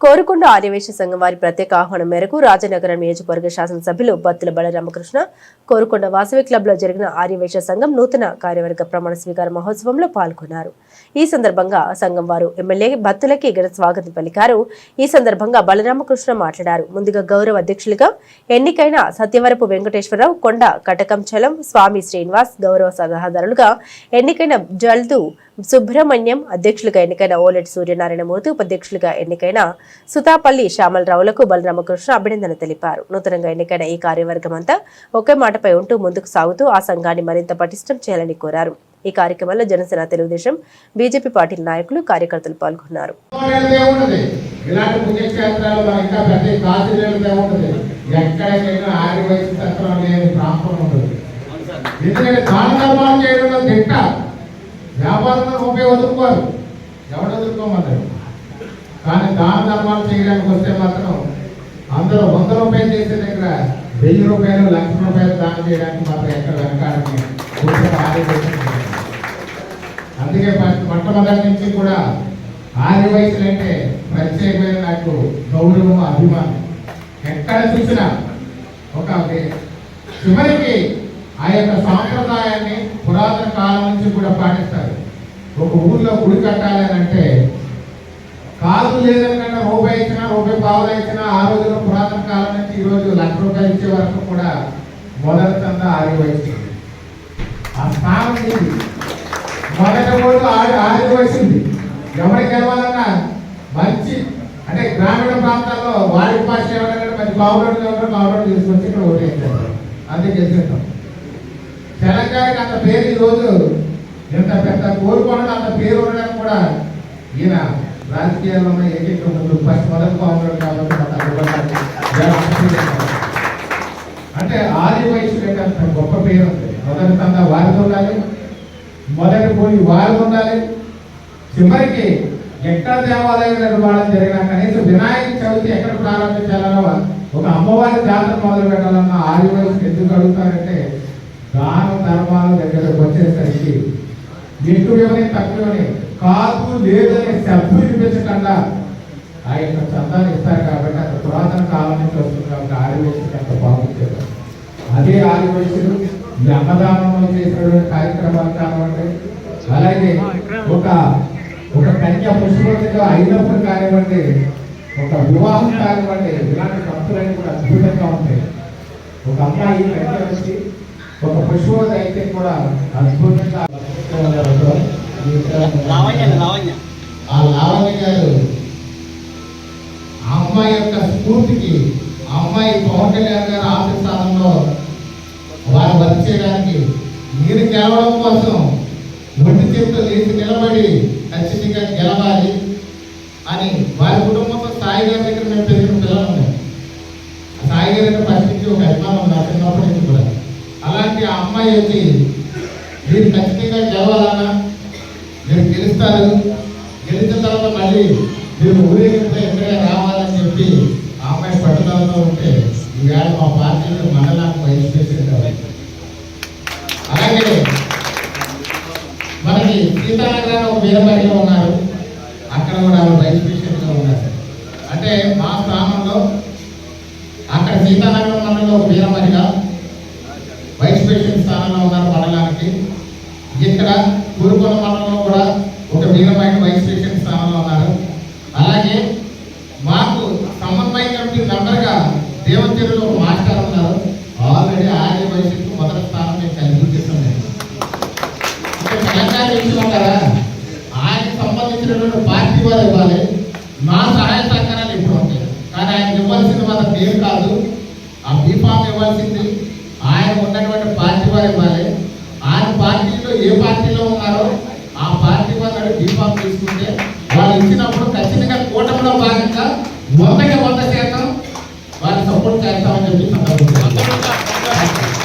కోరుకొండ ఆదివేశ సంఘం వారి ప్రత్యేక ఆహ్వానం మేరకు రాజనగరం నియోజకవర్గ శాసనసభ్యులు బత్తుల బలరామకృష్ణ కోరుకొండ వాసవి క్లబ్లో జరిగిన ఆర్యవేశ సంఘం నూతన కార్యవర్గ ప్రమాణ స్వీకార మహోత్సవంలో పాల్గొన్నారు. ఈ సందర్భంగా సంఘం వారు ఎమ్మెల్యే బత్తులకి ఘన స్వాగతం పలికారు. ఈ సందర్భంగా బలరామకృష్ణ మాట్లాడారు. ముందుగా గౌరవ అధ్యక్షులుగా ఎన్నికైన సత్యవరపు వెంకటేశ్వరరావు కొండ కటకంచలం స్వామి శ్రీనివాస్ గౌరవ సలహాదారులుగా ఎన్నికైన జల్దు సుబ్రహ్మణ్యం అధ్యక్షులుగా ఎన్నికైన ఓలెట్ సూర్యనారాయణమూర్తి ఉపాధ్యక్షులుగా ఎన్నికైన సుతాపల్లి శ్యామలరావులకు బలరామకృష్ణ అభినందన తెలిపారు. నూతనంగా ఎన్నికైన ఈ కార్యవర్గం అంతా ఒకే మాటపై ఉంటూ ముందుకు సాగుతూ ఆ సంఘాన్ని మరింత పటిష్టం చేయాలని కోరారు. ఈ కార్యక్రమంలో జనసేన తెలుగుదేశం బీజేపీ పార్టీ నాయకులు కార్యకర్తలు పాల్గొన్నారు. తత్వం లేని ప్రాంతం ఉంటుంది. ఎందుకంటే దాన ధర్మాలు చేయడంలో తింటారు వ్యాపారంలో రూపాయి వదులుకోరు. ఎవడు వదులుకోమన్నారు కానీ దాన ధర్మాలు చేయడానికి వస్తే మాత్రం అందరూ వంద రూపాయలు చేసే దగ్గర వెయ్యి రూపాయలు లక్ష రూపాయలు దానం చేయడానికి మాత్రం ఎక్కడ వెనకాడని అందుకే మొట్టమొదటి నుంచి కూడా ఆది వయసులు అంటే ప్రత్యేకమైన నాకు గౌరవం అభిమానం. ఎక్కడ చూసినా ఒక చివరికి ఆ యొక్క సాంప్రదాయాన్ని పురాతన కాలం నుంచి కూడా పాటిస్తారు. ఒక ఊర్లో గుడి కట్టాలి అని అంటే కాదు లేదనకన్నా రూపాయి ఇచ్చినా రూపాయి పావులు ఇచ్చినా ఆ రోజుల్లో పురాతన కాలం నుంచి ఈ రోజు లక్ష రూపాయలు ఇచ్చే వరకు కూడా మొదటి ఆగిపోయింది ఆ స్థానం ఇది. మొదటి ఓటు ఆడి ఆగిపోయింది ఎవరికి గెలవాలన్నా మంచి అంటే గ్రామీణ ప్రాంతాల్లో వాడి భాష ఎవరైనా మంచి బావురోడ్లు ఎవరైనా బావురోడ్లు తీసుకొచ్చి ఇక్కడ ఓటు వేస్తారు అందుకే గెలిచేస్తాం తెలంగాణకి అంత పేరు ఈ రోజు ఎంత పెద్ద కోరుకోవడం అంత పేరు ఉండడం కూడా ఈయన రాజకీయాల్లో ఉన్న ఏకైక ముందు ఫస్ట్ మొదటి బాగున్నాడు కాబట్టి అంటే ఆది వయసు అంత గొప్ప పేరు ఉంది. మొదటి తందా వారితో ఉండాలి మొదటి పోయి వారు ఉండాలి. చివరికి ఎక్కడ దేవాలయం నిర్మాణం జరిగినా కనీసం వినాయక చవితి ఎక్కడ ప్రారంభించాలనో ఒక అమ్మవారి జాతర మొదలు పెట్టాలన్న ఆది వయసు ఎందుకు అడుగుతారంటే దాన ధర్మాల దగ్గరకు వచ్చేసరికి ఎక్కువని తక్కువని కాదు లేదనే సబ్బు వినిపించకుండా ఆ యొక్క చందాన్ని ఇస్తారు కాబట్టి అంత పురాతన కాలం నుంచి వస్తుంది కాబట్టి ఆదివేశం ఎంత బాగుంటుంది అదే ఆదివేశులు ఈ అన్నదానంలో చేసినటువంటి కార్యక్రమాలు కానివ్వండి అలాగే ఒక ఒక కన్య పుష్పవతిగా అయినప్పుడు కానివ్వండి ఒక వివాహం కానివ్వండి ఇలాంటి భక్తులన్నీ కూడా అద్భుతంగా ఉంటాయి ఒక అమ్మాయి కన్య వచ్చి ఒక పుష్పవతి అయితే కూడా అద్భుతంగా లావణ్య ఆ లావణ్య గారు ఆ అమ్మాయి యొక్క స్ఫూర్తికి ఆ అమ్మాయి పవన్ కళ్యాణ్ గారు ఆఫీస్ స్థానంలో వారు వర్క్ చేయడానికి మీరు గెలవడం కోసం ఒంటి చేతితో లేచి నిలబడి ఖచ్చితంగా గెలవాలి అని వారి కుటుంబంతో సాయి గారి దగ్గర మేము పెరిగిన పిల్లలు ఉన్నాయి సాయి గారి దగ్గర ఫస్ట్ నుంచి ఒక అభిమానం ఉంది. చిన్నప్పటి నుంచి కూడా. అలాంటి ఆ అమ్మాయి వచ్చి మీరు ఖచ్చితంగా గెలవాలన్నా మీరు గెలుస్తారు గెలిచిన తర్వాత మళ్ళీ మీరు ఊరేగింపు ఎక్కడ రావాలని చెప్పి ఆ అమ్మాయి పట్టుదలతో ఉంటే ఈవేళ మా పార్టీలో మండలానికి వైస్ ప్రెసిడెంట్ అవ్వాలి. అలాగే మనకి సీతానగరాన్ని ఒక వీరమహిళ ఉన్నారు. అక్కడ కూడా ఆమె వైస్ ప్రెసిడెంట్గా ఉన్నారు. అంటే మా స్థానంలో అక్కడ సీతానగరం మండలంలో ఒక వీరమహిళ వైస్ ప్రెసిడెంట్ స్థానంలో ఉన్నారు కాబట్టి ఇక్కడ కురుకొండ మండలంలో కూడా ఒక వీరమైన వైస్ ప్రెసిడెంట్ స్థానంలో ఉన్నారు. అలాగే మాకు సమన్వయ కమిటీ మెంబర్గా దేవతీరులో మాస్టర్ ఉన్నారు. ఆల్రెడీ ఆర్య వయసుకు మొదటి స్థానం మేము కల్పించేస్తున్నాం ఇంకా తెలంగాణ ఇచ్చుకుంటారా ఆయన సంబంధించినటువంటి పార్టీ వారు ఇవ్వాలి. మా సహాయ సహకారాలు ఇప్పుడు ఉంటాయి కానీ ఆయన ఇవ్వాల్సింది మన పేరు కాదు. ఆ బీఫామ్ ఇవ్వాల్సింది. ఆయన ఉన్నటువంటి పార్టీ వారు ఇవ్వాలి. పార్టీలో ఏ పార్టీలో ఉన్నారో ఆ పార్టీ వాళ్ళు బీఫామ్ తీసుకుంటే